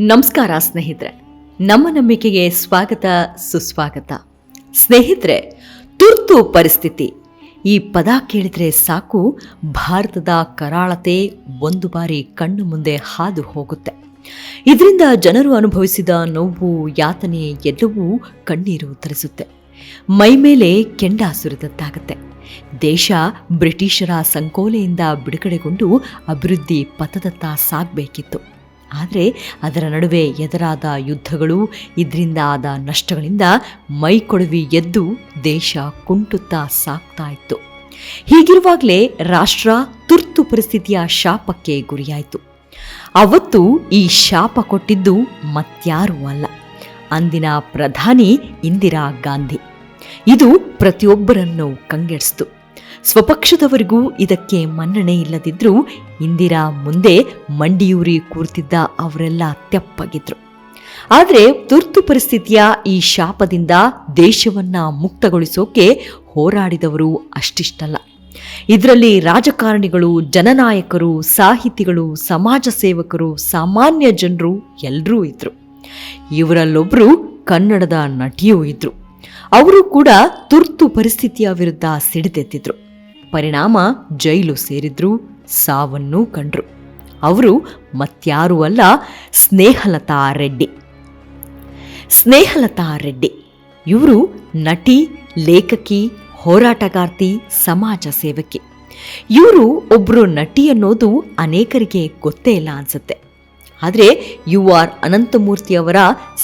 ನಮಸ್ಕಾರ ಸ್ನೇಹಿತರೆ. ನಮ್ಮ ನಂಬಿಕೆಗೆ ಸ್ವಾಗತ, ಸುಸ್ವಾಗತ. ಸ್ನೇಹಿತರೆ, ತುರ್ತು ಪರಿಸ್ಥಿತಿ. ಈ ಪದ ಕೇಳಿದರೆ ಸಾಕು, ಭಾರತದ ಕರಾಳತೆ ಒಂದು ಬಾರಿ ಕಣ್ಣು ಮುಂದೆ ಹಾದು ಹೋಗುತ್ತೆ. ಇದರಿಂದ ಜನರು ಅನುಭವಿಸಿದ ನೋವು, ಯಾತನೆ ಎಲ್ಲವೂ ಕಣ್ಣೀರು ತರಿಸುತ್ತೆ. ಮೈ ಮೇಲೆ ಕೆಂಡ ಸುರಿದಂತಾಗತ್ತೆ ದೇಶ ಬ್ರಿಟಿಷರ ಸಂಕೋಲೆಯಿಂದ ಬಿಡುಗಡೆಗೊಂಡು ಅಭಿವೃದ್ಧಿ ಪಥದತ್ತ ಸಾಗಬೇಕಿತ್ತು. ಆದರೆ ಅದರ ನಡುವೆ ಎದುರಾದ ಯುದ್ಧಗಳು, ಇದರಿಂದ ಆದ ನಷ್ಟಗಳಿಂದ ಮೈಕೊಡವಿ ಎದ್ದು ದೇಶ ಕುಂಟುತ್ತಾ ಸಾಕ್ತಾ ಇತ್ತು. ಹೀಗಿರುವಾಗಲೇ ರಾಷ್ಟ್ರ ತುರ್ತು ಪರಿಸ್ಥಿತಿಯ ಶಾಪಕ್ಕೆ ಗುರಿಯಾಯಿತು. ಅವತ್ತು ಈ ಶಾಪ ಕೊಟ್ಟಿದ್ದು ಮತ್ಯಾರೂ ಅಲ್ಲ. ಅಂದಿನ ಪ್ರಧಾನಿ ಇಂದಿರಾ ಗಾಂಧಿ. ಇದು ಪ್ರತಿಯೊಬ್ಬರನ್ನು ಕಂಗೆಡಿಸ್ತು. ಸ್ವಪಕ್ಷದವರಿಗೂ ಇದಕ್ಕೆ ಮನ್ನಣೆ ಇಲ್ಲದಿದ್ರೂ ಇಂದಿರಾ ಮುಂದೆ ಮಂಡಿಯೂರಿ ಕೂರ್ತಿದ್ದ ಅವರೆಲ್ಲ ತೆಪ್ಪಗಿದ್ರು. ಆದರೆ ತುರ್ತು ಪರಿಸ್ಥಿತಿಯ ಈ ಶಾಪದಿಂದ ದೇಶವನ್ನ ಮುಕ್ತಗೊಳಿಸೋಕೆ ಹೋರಾಡಿದವರು ಅಷ್ಟಿಷ್ಟಲ್ಲ. ಇದರಲ್ಲಿ ರಾಜಕಾರಣಿಗಳು, ಜನನಾಯಕರು, ಸಾಹಿತಿಗಳು, ಸಮಾಜ ಸೇವಕರು, ಸಾಮಾನ್ಯ ಜನರು ಎಲ್ಲರೂ ಇದ್ರು. ಇವರಲ್ಲೊಬ್ರು ಕನ್ನಡದ ನಟಿಯೂ ಇದ್ರು. ಅವರು ಕೂಡ ತುರ್ತು ಪರಿಸ್ಥಿತಿಯ ವಿರುದ್ಧ ಸಿಡಿದೆತ್ತಿದ್ರು. ಪರಿಣಾಮ ಜೈಲು ಸೇರಿದ್ರು ಸಾವನ್ನೂ ಕಂಡ್ರು. ಅವರು ಮತ್ಯಾರೂ ಅಲ್ಲ, ಸ್ನೇಹಲತಾ ರೆಡ್ಡಿ. ಸ್ನೇಹಲತಾ ರೆಡ್ಡಿ, ಇವರು ನಟಿ, ಲೇಖಕಿ, ಹೋರಾಟಗಾರ್ತಿ, ಸಮಾಜ ಸೇವಕಿ. ಇವರು ಒಬ್ಬರು ನಟಿ ಅನ್ನೋದು ಅನೇಕರಿಗೆ ಗೊತ್ತೇ ಇಲ್ಲ ಅನ್ಸುತ್ತೆ. ಆದರೆ ಯು ಆರ್ ಅನಂತಮೂರ್ತಿ ಅವರ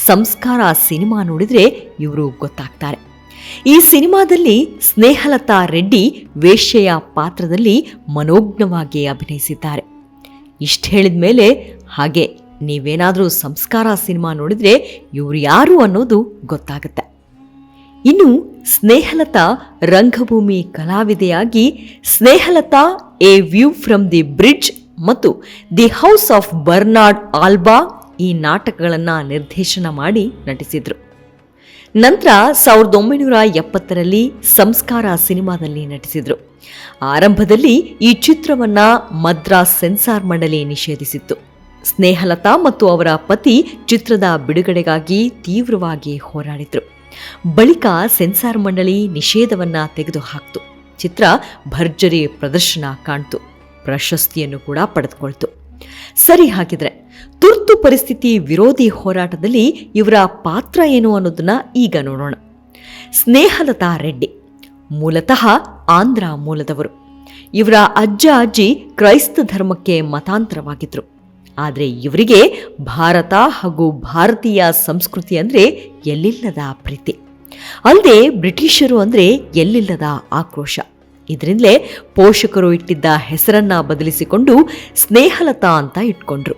ಸಂಸ್ಕಾರ ಸಿನಿಮಾ ನೋಡಿದ್ರೆ ಇವರು ಗೊತ್ತಾಗ್ತಾರೆ. ಈ ಸಿನಿಮಾದಲ್ಲಿ ಸ್ನೇಹಲತಾ ರೆಡ್ಡಿ ವೇಶ್ಯೆಯ ಪಾತ್ರದಲ್ಲಿ ಮನೋಜ್ಞವಾಗಿ ಅಭಿನಯಿಸಿದ್ದಾರೆ. ಇಷ್ಟು ಹೇಳಿದ ಮೇಲೆ ಹಾಗೆ ನೀವೇನಾದರೂ ಸಂಸ್ಕಾರ ಸಿನಿಮಾ ನೋಡಿದರೆ ಇವರು ಯಾರು ಅನ್ನೋದು ಗೊತ್ತಾಗುತ್ತೆ. ಇನ್ನು ಸ್ನೇಹಲತಾ ರಂಗಭೂಮಿ ಕಲಾವಿದೆಯಾಗಿ Snehalata a view from the bridge ಮತ್ತು the house of Bernard Alba ಈ ನಾಟಕಗಳನ್ನು ನಿರ್ದೇಶನ ಮಾಡಿ ನಟಿಸಿದರು. ನಂತರ ಸಾವಿರದ ಒಂಬೈನೂರ ಎಪ್ಪತ್ತರಲ್ಲಿ ಸಂಸ್ಕಾರ ಸಿನಿಮಾದಲ್ಲಿ ನಟಿಸಿದರು. ಆರಂಭದಲ್ಲಿ ಈ ಚಿತ್ರವನ್ನ ಮದ್ರಾಸ್ ಸೆನ್ಸಾರ್ ಮಂಡಳಿ ನಿಷೇಧಿಸಿತ್ತು. ಸ್ನೇಹಲತಾ ಮತ್ತು ಅವರ ಪತಿ ಚಿತ್ರದ ಬಿಡುಗಡೆಗಾಗಿ ತೀವ್ರವಾಗಿ ಹೋರಾಡಿದರು. ಬಳಿಕ ಸೆನ್ಸಾರ್ ಮಂಡಳಿ ನಿಷೇಧವನ್ನ ತೆಗೆದುಹಾಕ್ತು. ಚಿತ್ರ ಭರ್ಜರಿ ಪ್ರದರ್ಶನ ಕಾಣ್ತು. ಪ್ರಶಸ್ತಿಯನ್ನು ಕೂಡ ಪಡೆದುಕೊಳ್ತು. ಸರಿ ಹಾಗಿದ್ರೆ ತುರ್ತು ಪರಿಸ್ಥಿತಿ ವಿರೋಧಿ ಹೋರಾಟದಲ್ಲಿ ಇವರ ಪಾತ್ರ ಏನು ಅನ್ನೋದನ್ನ ಈಗ ನೋಡೋಣ. ಸ್ನೇಹಲತಾ ರೆಡ್ಡಿ, ಮೂಲತಃ ಆಂಧ್ರ ಮೂಲದವರು. ಇವರ ಅಜ್ಜ ಅಜ್ಜಿ ಕ್ರೈಸ್ತ ಧರ್ಮಕ್ಕೆ ಮತಾಂತರವಾಗಿದ್ರು. ಆದರೆ ಇವರಿಗೆ ಭಾರತ ಹಾಗೂ ಭಾರತೀಯ ಸಂಸ್ಕೃತಿ ಅಂದರೆ ಎಲ್ಲಿಲ್ಲದ ಪ್ರೀತಿ. ಅಲ್ಲದೆ ಬ್ರಿಟಿಷರು ಅಂದರೆ ಎಲ್ಲಿಲ್ಲದ ಆಕ್ರೋಶ. ಇದರಿಂದಲೇ ಪೋಷಕರು ಇಟ್ಟಿದ್ದ ಹೆಸರನ್ನ ಬದಲಿಸಿಕೊಂಡು ಸ್ನೇಹಲತಾ ಅಂತ ಇಟ್ಕೊಂಡ್ರು.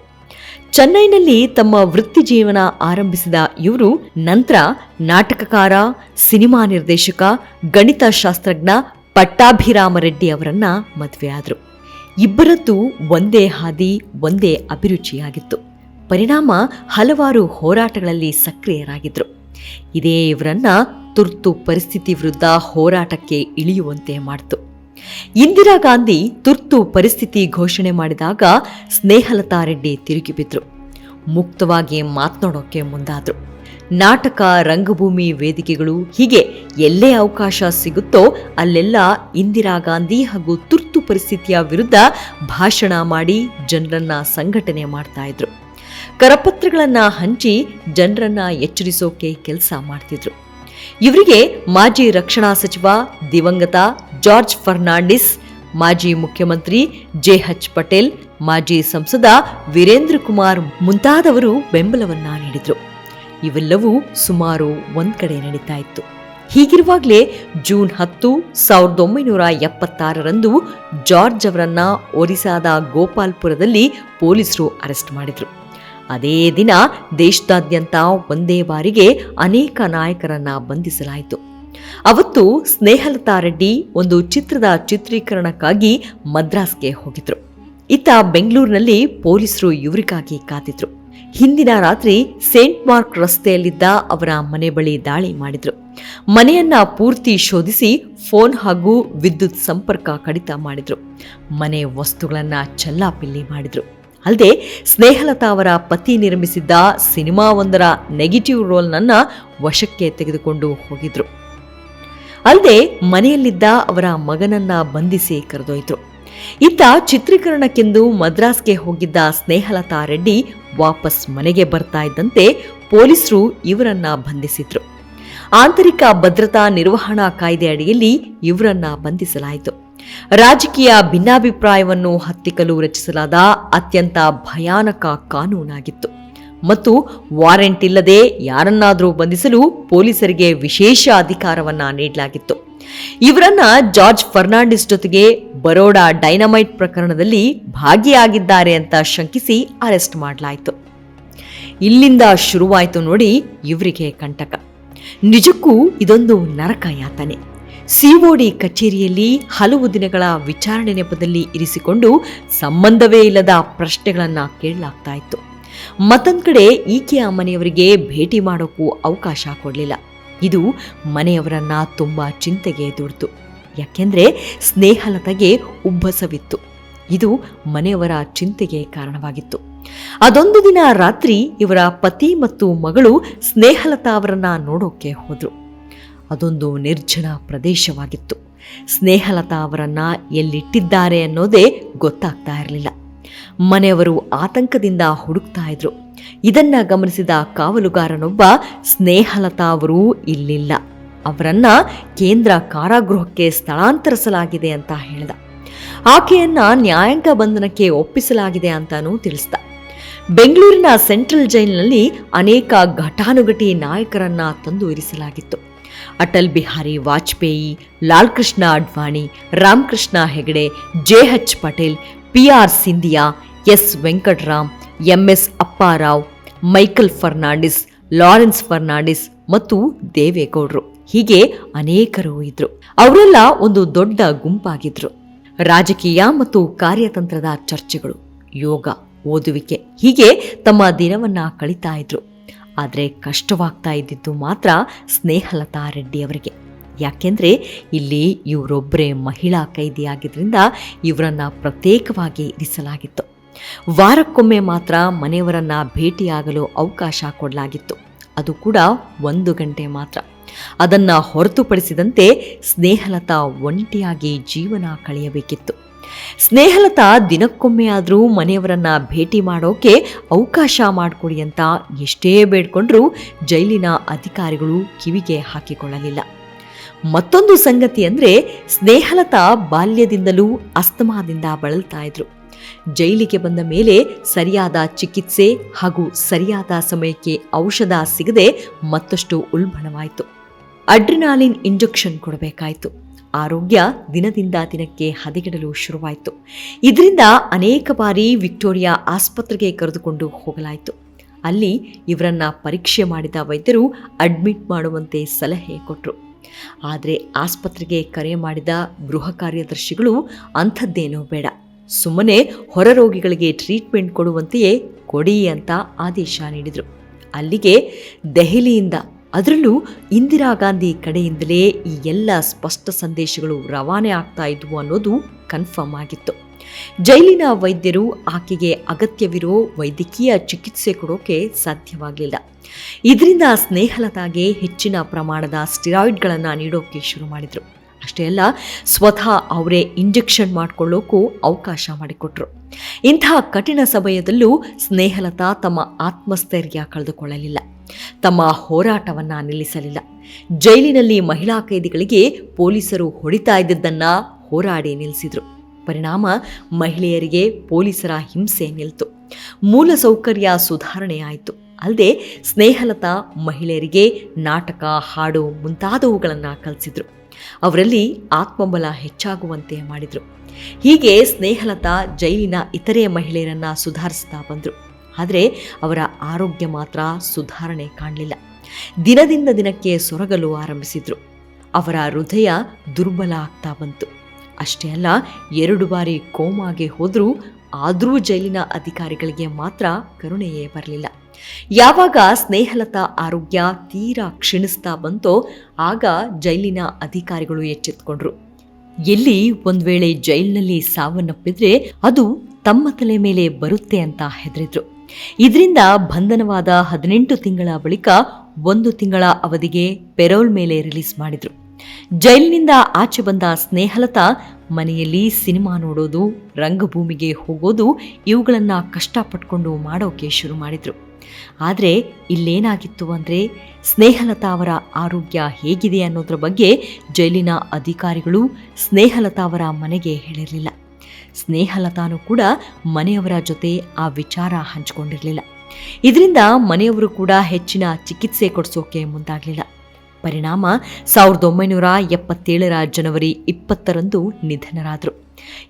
ಚೆನ್ನೈನಲ್ಲಿ ತಮ್ಮ ವೃತ್ತಿ ಜೀವನ ಆರಂಭಿಸಿದ ಇವರು ನಂತರ ನಾಟಕಕಾರ, ಸಿನಿಮಾ ನಿರ್ದೇಶಕ, ಗಣಿತಶಾಸ್ತ್ರಜ್ಞ ಪಟ್ಟಾಭಿರಾಮ ರೆಡ್ಡಿ ಅವರನ್ನ ಮದುವೆಯಾದರು. ಇಬ್ಬರದ್ದು ಒಂದೇ ಹಾದಿ, ಒಂದೇ ಅಭಿರುಚಿಯಾಗಿತ್ತು. ಪರಿಣಾಮ ಹಲವಾರು ಹೋರಾಟಗಳಲ್ಲಿ ಸಕ್ರಿಯರಾಗಿದ್ದರು ಇದೇ ಇವರನ್ನ ತುರ್ತು ಪರಿಸ್ಥಿತಿ ವಿರುದ್ಧ ಹೋರಾಟಕ್ಕೆ ಇಳಿಯುವಂತೆ ಮಾಡಿತು. ಇಂದಿರಾ ಗಾಂಧಿ ತುರ್ತು ಪರಿಸ್ಥಿತಿ ಘೋಷಣೆ ಮಾಡಿದಾಗ ಸ್ನೇಹಲತಾ ರೆಡ್ಡಿ ತಿರುಗಿ ಬಿದ್ರು. ಮುಕ್ತವಾಗಿ ಮಾತನಾಡೋಕೆ ಮುಂದಾದ್ರು. ನಾಟಕ, ರಂಗಭೂಮಿ ವೇದಿಕೆಗಳು ಹೀಗೆ ಎಲ್ಲೇ ಅವಕಾಶ ಸಿಗುತ್ತೋ ಅಲ್ಲೆಲ್ಲ ಇಂದಿರಾ ಗಾಂಧಿ ಹಾಗೂ ತುರ್ತು ಪರಿಸ್ಥಿತಿಯ ವಿರುದ್ಧ ಭಾಷಣ ಮಾಡಿ ಜನರನ್ನ ಸಂಘಟನೆ ಮಾಡ್ತಾ ಇದ್ರು. ಕರಪತ್ರಗಳನ್ನ ಹಂಚಿ ಜನರನ್ನ ಎಚ್ಚರಿಸೋಕೆ ಕೆಲಸ ಮಾಡ್ತಿದ್ರು. ಇವರಿಗೆ ಮಾಜಿ ರಕ್ಷಣಾ ಸಚಿವ ದಿವಂಗತ ಜಾರ್ಜ್ ಫರ್ನಾಂಡಿಸ್, ಮಾಜಿ ಮುಖ್ಯಮಂತ್ರಿ ಜೆಎಚ್ ಪಟೇಲ್, ಮಾಜಿ ಸಂಸದ ವೀರೇಂದ್ರ ಕುಮಾರ್ ಮುಂತಾದವರು ಬೆಂಬಲವನ್ನ ನೀಡಿದರು. ಇವೆಲ್ಲವೂ ಸುಮಾರು ಒಂದ್ ಕಡೆ ನಡೀತಾ ಇತ್ತು. ಹೀಗಿರುವಾಗಲೇ ಜೂನ್ ಹತ್ತು, ಸಾವಿರದ ಒಂಬೈನೂರ ಎಪ್ಪತ್ತಾರರಂದು ಜಾರ್ಜ್ ಅವರನ್ನ ಒರಿಸ್ಸಾದ ಗೋಪಾಲ್ಪುರದಲ್ಲಿ ಪೊಲೀಸರು ಅರೆಸ್ಟ್ ಮಾಡಿದ್ರು. ಅದೇ ದಿನ ದೇಶದಾದ್ಯಂತ ಒಂದೇ ಬಾರಿಗೆ ಅನೇಕ ನಾಯಕರನ್ನ ಬಂಧಿಸಲಾಯಿತು. ಅವತ್ತು ಸ್ನೇಹಲತಾ ರೆಡ್ಡಿ ಒಂದು ಚಿತ್ರದ ಚಿತ್ರೀಕರಣಕ್ಕಾಗಿ ಮದ್ರಾಸ್ಗೆ ಹೋಗಿದ್ರು. ಇತ್ತ ಬೆಂಗಳೂರಿನಲ್ಲಿ ಪೊಲೀಸರು ಇವರಿಗಾಗಿ ಕಾದಿದ್ರು. ಹಿಂದಿನ ರಾತ್ರಿ ಸೇಂಟ್ ಮಾರ್ಕ್ ರಸ್ತೆಯಲ್ಲಿದ್ದ ಅವರ ಮನೆ ಬಳಿ ದಾಳಿ ಮಾಡಿದ್ರು. ಮನೆಯನ್ನ ಪೂರ್ತಿ ಶೋಧಿಸಿ ಫೋನ್ ಹಾಗೂ ವಿದ್ಯುತ್ ಸಂಪರ್ಕ ಕಡಿತ ಮಾಡಿದ್ರು. ಮನೆ ವಸ್ತುಗಳನ್ನ ಚಲ್ಲಾಪಿಲ್ಲಿ ಮಾಡಿದ್ರು. ಅಲ್ಲದೆ ಸ್ನೇಹಲತಾ ಅವರ ಪತಿ ನಿರ್ಮಿಸಿದ್ದ ಸಿನಿಮಾವೊಂದರ ನೆಗೆಟಿವ್ ರೋಲ್ನನ್ನು ವಶಕ್ಕೆ ತೆಗೆದುಕೊಂಡು ಹೋಗಿದ್ರು. ಅಲ್ಲದೆ ಮನೆಯಲ್ಲಿದ್ದ ಅವರ ಮಗನನ್ನ ಬಂಧಿಸಿ ಕರೆದೊಯ್ದರು. ಇತ್ತ ಚಿತ್ರೀಕರಣಕ್ಕೆಂದು ಮದ್ರಾಸ್ಗೆ ಹೋಗಿದ್ದ ಸ್ನೇಹಲತಾ ರೆಡ್ಡಿ ವಾಪಸ್ ಮನೆಗೆ ಬರ್ತಾ ಇದ್ದಂತೆ ಪೊಲೀಸರು ಇವರನ್ನ ಬಂಧಿಸಿದ್ರು. ಆಂತರಿಕ ಭದ್ರತಾ ನಿರ್ವಹಣಾ ಕಾಯ್ದೆ ಅಡಿಯಲ್ಲಿ ಇವರನ್ನ ಬಂಧಿಸಲಾಯಿತು. ರಾಜಕೀಯ ಭಿನ್ನಾಭಿಪ್ರಾಯವನ್ನು ಹತ್ತಿಕ್ಕಲು ರಚಿಸಲಾದ ಅತ್ಯಂತ ಭಯಾನಕ ಕಾನೂನಾಗಿತ್ತು. ಮತ್ತು ವಾರೆಂಟ್ ಇಲ್ಲದೆ ಯಾರನ್ನಾದರೂ ಬಂಧಿಸಲು ಪೊಲೀಸರಿಗೆ ವಿಶೇಷ ಅಧಿಕಾರವನ್ನ ನೀಡಲಾಗಿತ್ತು. ಇವರನ್ನ ಜಾರ್ಜ್ ಫರ್ನಾಂಡಿಸ್ ಜೊತೆಗೆ ಬರೋಡಾ ಡೈನಮೈಟ್ ಪ್ರಕರಣದಲ್ಲಿ ಭಾಗಿಯಾಗಿದ್ದಾರೆ ಅಂತ ಶಂಕಿಸಿ ಅರೆಸ್ಟ್ ಮಾಡಲಾಯಿತು. ಇಲ್ಲಿಂದ ಶುರುವಾಯಿತು ನೋಡಿ ಇವರಿಗೆ ಕಂಟಕ. ನಿಜಕ್ಕೂ ಇದೊಂದು ನರಕ ಯಾತನೆ. ಸಿಒಡಿ ಕಚೇರಿಯಲ್ಲಿ ಹಲವು ದಿನಗಳ ವಿಚಾರಣೆ ನೆಪದಲ್ಲಿ ಇರಿಸಿಕೊಂಡು ಸಂಬಂಧವೇ ಇಲ್ಲದ ಪ್ರಶ್ನೆಗಳನ್ನು ಕೇಳಲಾಗ್ತಾ ಇತ್ತು. ಮತ್ತೊಂದು ಕಡೆ ಈಕೆಯ ಮನೆಯವರಿಗೆ ಭೇಟಿ ಮಾಡೋಕ್ಕೂ ಅವಕಾಶ ಕೊಡಲಿಲ್ಲ. ಇದು ಮನೆಯವರನ್ನ ತುಂಬ ಚಿಂತೆಗೆ ದೂಡ್ತು ಯಾಕೆಂದ್ರೆ ಸ್ನೇಹಲತೆಗೆ ಉಬ್ಬಸವಿತ್ತು. ಇದು ಮನೆಯವರ ಚಿಂತೆಗೆ ಕಾರಣವಾಗಿತ್ತು. ಅದೊಂದು ದಿನ ರಾತ್ರಿ ಇವರ ಪತಿ ಮತ್ತು ಮಗಳು ಸ್ನೇಹಲತಾ ಅವರನ್ನ ನೋಡೋಕೆ ಹೋದ್ರು. ಅದೊಂದು ನಿರ್ಜನ ಪ್ರದೇಶವಾಗಿತ್ತು. ಸ್ನೇಹಲತಾ ಅವರನ್ನು ಎಲ್ಲಿಟ್ಟಿದ್ದಾರೆ ಅನ್ನೋದೇ ಗೊತ್ತಾಗ್ತಾ ಇರಲಿಲ್ಲ. ಮನೆಯವರು ಆತಂಕದಿಂದ ಹುಡುಕ್ತಾ ಇದ್ರು. ಇದನ್ನ ಗಮನಿಸಿದ ಕಾವಲುಗಾರನೊಬ್ಬ ಸ್ನೇಹಲತಾ ಅವರು ಇಲ್ಲಿಲ್ಲ. ಅವರನ್ನ ಕೇಂದ್ರ ಕಾರಾಗೃಹಕ್ಕೆ ಸ್ಥಳಾಂತರಿಸಲಾಗಿದೆ ಅಂತ ಹೇಳಿದ. ಆಕೆಯನ್ನ ನ್ಯಾಯಾಂಗ ಬಂಧನಕ್ಕೆ ಒಪ್ಪಿಸಲಾಗಿದೆ ಅಂತಾನೂ ತಿಳಿಸ್ದ. ಬೆಂಗಳೂರಿನ ಸೆಂಟ್ರಲ್ ಜೈಲಿನಲ್ಲಿ ಅನೇಕ ಘಟಾನುಘಟಿ ನಾಯಕರನ್ನ ತಂದು ಇರಿಸಲಾಗಿತ್ತು. Atal Bihari Vajpayee Lal Krishna Advani, Ramakrishna Hegde J H Patel P R Scindia, S Venkataram, MS Apparao, Michael Fernandes, Lawrence Fernandes ಮತ್ತು ದೇವೇಗೌಡರು. ಹೀಗೆ ಅನೇಕರು ಇದ್ರು. ಅವರೆಲ್ಲ ಒಂದು ದೊಡ್ಡ ಗುಂಪಾಗಿದ್ರು. ರಾಜಕೀಯ ಮತ್ತು ಕಾರ್ಯತಂತ್ರದ ಚರ್ಚೆಗಳು, ಯೋಗ, ಓದುವಿಕೆ, ಹೀಗೆ ತಮ್ಮ ದಿನವನ್ನ ಕಳಿತಾ ಇದ್ರು. ಆದರೆ ಕಷ್ಟವಾಗ್ತಾ ಇದ್ದಿದ್ದು ಮಾತ್ರ ಸ್ನೇಹಲತಾ ರೆಡ್ಡಿ ಅವರಿಗೆ. ಯಾಕೆಂದರೆ ಇಲ್ಲಿ ಇವರೊಬ್ಬರೇ ಮಹಿಳಾ ಕೈದಿಯಾಗಿದ್ದರಿಂದ ಇವರನ್ನು ಪ್ರತ್ಯೇಕವಾಗಿ ಇರಿಸಲಾಗಿತ್ತು. ವಾರಕ್ಕೊಮ್ಮೆ ಮಾತ್ರ ಮನೆಯವರನ್ನು ಭೇಟಿಯಾಗಲು ಅವಕಾಶ ಕೊಡಲಾಗಿತ್ತು. ಅದು ಕೂಡ ಒಂದು ಗಂಟೆ ಮಾತ್ರ. ಅದನ್ನ ಹೊರತುಪಡಿಸಿದಂತೆ ಸ್ನೇಹಲತಾ ಒಂಟಿಯಾಗಿ ಜೀವನ ಕಳೆಯಬೇಕಿತ್ತು. ಸ್ನೇಹಲತಾ ದಿನಕ್ಕೊಮ್ಮೆ ಆದರೂ ಮನೆಯವರನ್ನ ಭೇಟಿ ಮಾಡೋಕೆ ಅವಕಾಶ ಮಾಡಿಕೊಡಿ ಅಂತ ಎಷ್ಟೇ ಬೇಡ್ಕೊಂಡ್ರೂ ಜೈಲಿನ ಅಧಿಕಾರಿಗಳು ಕಿವಿಗೆ ಹಾಕಿಕೊಳ್ಳಲಿಲ್ಲ. ಮತ್ತೊಂದು ಸಂಗತಿ ಅಂದ್ರೆ ಸ್ನೇಹಲತಾ ಬಾಲ್ಯದಿಂದಲೂ ಅಸ್ತಮಾದಿಂದ ಬಳಲ್ತಾ ಇದ್ರು. ಜೈಲಿಗೆ ಬಂದ ಮೇಲೆ ಸರಿಯಾದ ಚಿಕಿತ್ಸೆ ಹಾಗೂ ಸರಿಯಾದ ಸಮಯಕ್ಕೆ ಔಷಧ ಸಿಗದೆ ಮತ್ತಷ್ಟು ಉಲ್ಬಣವಾಯಿತು. Adrenaline injection ಕೊಡಬೇಕಾಯಿತು. ಆರೋಗ್ಯ ದಿನದಿಂದ ದಿನಕ್ಕೆ ಹದಗೆಡಲು ಶುರುವಾಯಿತು. ಇದರಿಂದ ಅನೇಕ ಬಾರಿ ವಿಕ್ಟೋರಿಯಾ ಆಸ್ಪತ್ರೆಗೆ ಕರೆದುಕೊಂಡು ಹೋಗಲಾಯಿತು. ಅಲ್ಲಿ ಇವರನ್ನ ಪರೀಕ್ಷೆ ಮಾಡಿದ ವೈದ್ಯರು ಅಡ್ಮಿಟ್ ಮಾಡುವಂತೆ ಸಲಹೆ ಕೊಟ್ಟರು ಆದರೆ ಆಸ್ಪತ್ರೆಗೆ ಕರೆ ಮಾಡಿದ ಗೃಹ ಕಾರ್ಯದರ್ಶಿಗಳು ಅಂಥದ್ದೇನೂ ಬೇಡ. ಸುಮ್ಮನೆ ಹೊರ ರೋಗಿಗಳಿಗೆ ಟ್ರೀಟ್ಮೆಂಟ್ ಕೊಡುವಂತೆಯೇ ಕೊಡಿ ಅಂತ ಆದೇಶ ನೀಡಿದರು. ಅಲ್ಲಿಗೆ ದೆಹಲಿಯಿಂದ ಅದರಲ್ಲೂ ಇಂದಿರಾ ಗಾಂಧಿ ಕಡೆಯಿಂದಲೇ ಈ ಎಲ್ಲ ಸ್ಪಷ್ಟ ಸಂದೇಶಗಳು ರವಾನೆ ಆಗ್ತಾ ಇದ್ವು ಅನ್ನೋದು ಕನ್ಫರ್ಮ್ ಆಗಿತ್ತು. ಜೈಲಿನ ವೈದ್ಯರು ಆಕೆಗೆ ಅಗತ್ಯವಿರೋ ವೈದ್ಯಕೀಯ ಚಿಕಿತ್ಸೆ ಕೊಡೋಕೆ ಸಾಧ್ಯವಾಗಲಿಲ್ಲ. ಇದರಿಂದ ಸ್ನೇಹಲತಾಗೆ ಹೆಚ್ಚಿನ ಪ್ರಮಾಣದ ಸ್ಟಿರಾಯ್ಡ್ಗಳನ್ನು ನೀಡೋಕೆ ಶುರು ಮಾಡಿದರು. ಅಷ್ಟೇ ಅಲ್ಲ, ಸ್ವತಃ ಅವರೇ ಇಂಜೆಕ್ಷನ್ ಮಾಡಿಕೊಳ್ಳೋಕ್ಕೂ ಅವಕಾಶ ಮಾಡಿಕೊಟ್ರು. ಇಂತಹ ಕಠಿಣ ಸಮಯದಲ್ಲೂ ಸ್ನೇಹಲತಾ ತಮ್ಮ ಆತ್ಮಸ್ಥೈರ್ಯ ಕಳೆದುಕೊಳ್ಳಲಿಲ್ಲ. ತಮ್ಮ ಹೋರಾಟವನ್ನು ನಿಲ್ಲಿಸಲಿಲ್ಲ. ಜೈಲಿನಲ್ಲಿ ಮಹಿಳಾ ಕೈದಿಗಳಿಗೆ ಪೊಲೀಸರು ಹೊಡಿತಾ ಇದ್ದದ್ದನ್ನ ಹೋರಾಡಿ ನಿಲ್ಲಿಸಿದ್ರು. ಪರಿಣಾಮ ಮಹಿಳೆಯರಿಗೆ ಪೊಲೀಸರ ಹಿಂಸೆ ನಿಲ್ತು. ಮೂಲ ಸೌಕರ್ಯ ಸುಧಾರಣೆ ಆಯಿತು. ಅಲ್ಲದೆ ಸ್ನೇಹಲತಾ ಮಹಿಳೆಯರಿಗೆ ನಾಟಕ, ಹಾಡು ಮುಂತಾದವುಗಳನ್ನು ಕಲಿಸಿದ್ರು. ಅವರಲ್ಲಿ ಆತ್ಮಬಲ ಹೆಚ್ಚಾಗುವಂತೆ ಮಾಡಿದ್ರು. ಹೀಗೆ ಸ್ನೇಹಲತಾ ಜೈಲಿನ ಇತರೆ ಮಹಿಳೆಯರನ್ನ ಸುಧಾರಿಸ್ತಾ ಬಂದರು. ಆದರೆ ಅವರ ಆರೋಗ್ಯ ಮಾತ್ರ ಸುಧಾರಣೆ ಕಾಣಲಿಲ್ಲ. ದಿನದಿಂದ ದಿನಕ್ಕೆ ಸೊರಗಲು ಆರಂಭಿಸಿದರು. ಅವರ ಹೃದಯ ದುರ್ಬಲ ಆಗ್ತಾ ಬಂತು. ಅಷ್ಟೇ ಅಲ್ಲ, ಎರಡು ಬಾರಿ ಕೋಮಾಗೆ ಹೋದರೂ ಆದರೂ ಜೈಲಿನ ಅಧಿಕಾರಿಗಳಿಗೆ ಮಾತ್ರ ಕರುಣೆಯೇ ಬರಲಿಲ್ಲ. ಯಾವಾಗ ಸ್ನೇಹಲತಾ ಆರೋಗ್ಯ ತೀರಾ ಕ್ಷೀಣಿಸ್ತಾ ಬಂತೋ ಆಗ ಜೈಲಿನ ಅಧಿಕಾರಿಗಳು ಎಚ್ಚೆತ್ಕೊಂಡ್ರು. ಎಲ್ಲಿ ಒಂದು ವೇಳೆ ಜೈಲಿನಲ್ಲಿ ಸಾವನ್ನಪ್ಪಿದ್ರೆ ಅದು ತಮ್ಮ ತಲೆ ಮೇಲೆ ಬರುತ್ತೆ ಅಂತ ಹೆದರಿದ್ರು. ಇದರಿಂದ ಬಂಧನವಾದ ಹದಿನೆಂಟು ತಿಂಗಳ ಬಳಿಕ ಒಂದು ತಿಂಗಳ ಅವಧಿಗೆ ಪೆರೋಲ್ ಮೇಲೆ ರಿಲೀಸ್ ಮಾಡಿದ್ರು. ಜೈಲಿನಿಂದ ಆಚೆ ಬಂದ ಸ್ನೇಹಲತಾ ಮನೆಯಲ್ಲಿ ಸಿನಿಮಾ ನೋಡೋದು, ರಂಗಭೂಮಿಗೆ ಹೋಗೋದು, ಇವುಗಳನ್ನು ಕಷ್ಟಪಟ್ಕೊಂಡು ಮಾಡೋಕೆ ಶುರು ಮಾಡಿದ್ರು. ಆದರೆ ಇಲ್ಲೇನಾಗಿತ್ತು ಅಂದರೆ ಸ್ನೇಹಲತಾ ಅವರ ಆರೋಗ್ಯ ಹೇಗಿದೆ ಅನ್ನೋದ್ರ ಬಗ್ಗೆ ಜೈಲಿನ ಅಧಿಕಾರಿಗಳು ಸ್ನೇಹಲತಾ ಅವರ ಮನೆಗೆ ಹೇಳಿರಲಿಲ್ಲ. ಸ್ನೇಹಲತಾನು ಕೂಡ ಮನೆಯವರ ಜೊತೆ ಆ ವಿಚಾರ ಹಂಚಿಕೊಂಡಿರಲಿಲ್ಲ. ಇದರಿಂದ ಮನೆಯವರು ಕೂಡ ಹೆಚ್ಚಿನ ಚಿಕಿತ್ಸೆ ಕೊಡಿಸೋಕೆ ಮುಂದಾಗಲಿಲ್ಲ. ಪರಿಣಾಮ ಸಾವಿರದ ಒಂಬೈನೂರ ಎಪ್ಪತ್ತೇಳರ ಜನವರಿ ಇಪ್ಪತ್ತರಂದು ನಿಧನರಾದರು.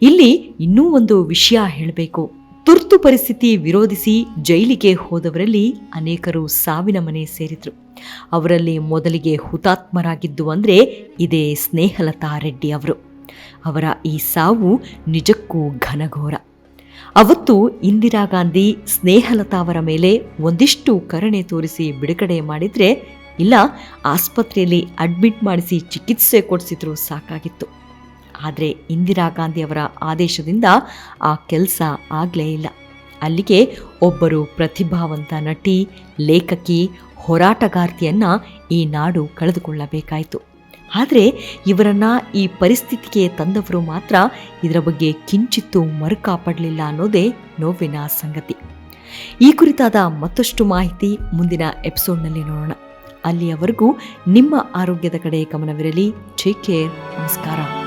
ಇಲ್ಲಿ ಇನ್ನೂ ಒಂದು ವಿಷಯ ಹೇಳಬೇಕು. ತುರ್ತು ಪರಿಸ್ಥಿತಿ ವಿರೋಧಿಸಿ ಜೈಲಿಗೆ ಹೋದವರಲ್ಲಿ ಅನೇಕರು ಸಾವಿನ ಮನೆ ಸೇರಿದರು. ಅವರಲ್ಲಿ ಮೊದಲಿಗೆ ಹುತಾತ್ಮರಾಗಿದ್ದು ಅಂದರೆ ಇದೇ ಸ್ನೇಹಲತಾ ರೆಡ್ಡಿ ಅವರು. ಅವರ ಈ ಸಾವು ನಿಜಕ್ಕೂ ಘನಘೋರ. ಅವತ್ತು ಇಂದಿರಾ ಗಾಂಧಿ ಸ್ನೇಹಲತಾ ಅವರ ಮೇಲೆ ಒಂದಿಷ್ಟು ಕರುಣೆ ತೋರಿಸಿ ಬಿಡುಗಡೆ ಮಾಡಿದ್ರೆ ಇಲ್ಲ, ಆಸ್ಪತ್ರೆಯಲ್ಲಿ ಅಡ್ಮಿಟ್ ಮಾಡಿಸಿ ಚಿಕಿತ್ಸೆ ಕೊಡಿಸಿದ್ರು ಸಾಕಾಗಿತ್ತು. ಆದರೆ ಇಂದಿರಾ ಗಾಂಧಿ ಅವರ ಆದೇಶದಿಂದ ಆ ಕೆಲಸ ಆಗಲೇ ಇಲ್ಲ. ಅಲ್ಲಿಗೆ ಒಬ್ಬರು ಪ್ರತಿಭಾವಂತ ನಟಿ, ಲೇಖಕಿ, ಹೋರಾಟಗಾರ್ತಿಯನ್ನು ಈ ನಾಡು ಕಳೆದುಕೊಳ್ಳಬೇಕಾಯಿತು. ಆದರೆ ಇವರನ್ನ ಈ ಪರಿಸ್ಥಿತಿಗೆ ತಂದವರು ಮಾತ್ರ ಇದರ ಬಗ್ಗೆ ಕಿಂಚಿತ್ತೂ ಮರುಕಾಪಡಲಿಲ್ಲ ಅನ್ನೋದೇ ನೋವಿನ ಸಂಗತಿ. ಈ ಕುರಿತಾದ ಮತ್ತಷ್ಟು ಮಾಹಿತಿ ಮುಂದಿನ ಎಪಿಸೋಡ್ನಲ್ಲಿ ನೋಡೋಣ. ಅಲ್ಲಿಯವರೆಗೂ ನಿಮ್ಮ ಆರೋಗ್ಯದ ಕಡೆ ಗಮನವಿರಲಿ. ಟೇಕ್ ಕೇರ್ ನಮಸ್ಕಾರ.